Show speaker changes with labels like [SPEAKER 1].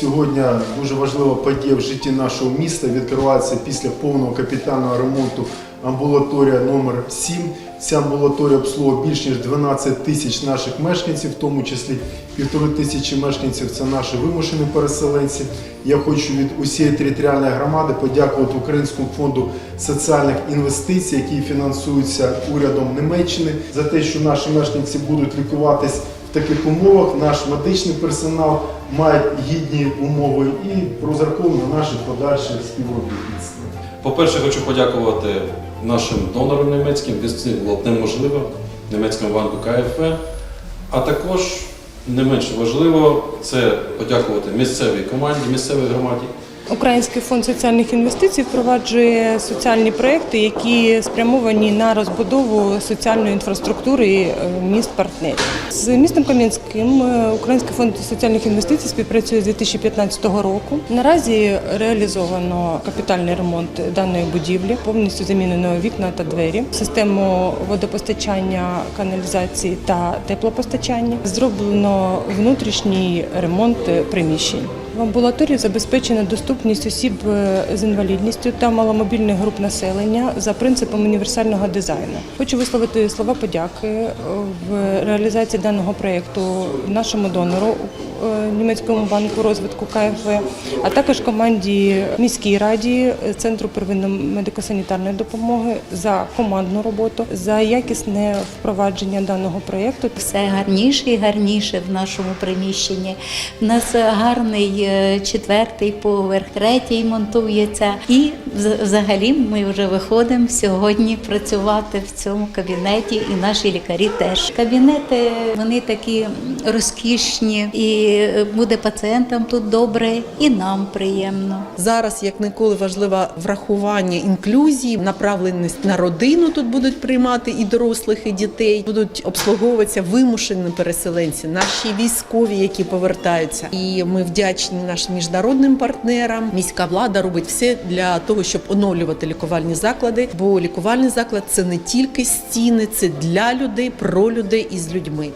[SPEAKER 1] Сьогодні дуже важлива подія в житті нашого міста. Відкривається після повного капітального ремонту амбулаторія номер 7. Ця амбулаторія обслуговує більш ніж 12 тисяч наших мешканців, в тому числі півтори тисячі мешканців це наші вимушені переселенці. Я хочу від усієї територіальної громади подякувати Українському фонду соціальних інвестицій, який фінансується урядом Німеччини, за те, що наші мешканці будуть лікуватись таких умовах. Наш медичний персонал має гідні умови і розраховуємо на наше подальше співробітництво.
[SPEAKER 2] По-перше, хочу подякувати нашим донорам німецьким, без них було б неможливо, німецькому банку КФВ. А також не менш важливо це подякувати місцевій команді, місцевій громаді.
[SPEAKER 3] Український фонд соціальних інвестицій впроваджує соціальні проекти, які спрямовані на розбудову соціальної інфраструктури е, міст партнерів. З містом Кам'янським е, Український фонд соціальних інвестицій співпрацює з 2015 року. Наразі реалізовано капітальний ремонт даної будівлі, повністю замінено вікна та двері, систему водопостачання, каналізації та теплопостачання. Зроблено внутрішній ремонт приміщень. В амбулаторії забезпечена доступність осіб е, з інвалідністю та маломобільних груп населення за принципом універсального дизайну. Хочу висловити слова подяки е, в реалізації даного проєкту нашому донору німецькому банку розвитку КФВ, а також команді міській раді е, центру первинної медико-санітарної допомоги за командну роботу, за якісне впровадження даного проєкту.
[SPEAKER 4] Все гарніше і гарніше в нашому приміщенні. У нас гарний е, четвертий поверх, третій монтується. І взагалі ми вже виходимо сьогодні працювати в цьому кабінеті, і наші лікарі теж. Кабінети вони такі розкішні, і буде пацієнтам тут добре, і нам приємно.
[SPEAKER 5] Зараз як ніколи важливе врахування інклюзії, направленість на родину. Тут будуть приймати і дорослих, і дітей. Будуть обслуговуватися вимушені переселенці, наші військові, які повертаються. І ми вдячні нашим міжнародним партнерам. Міська влада робить все для того, щоб оновлювати лікувальні заклади. Бо лікувальний заклад це не тільки стіни, це для людей, про людей і з людьми.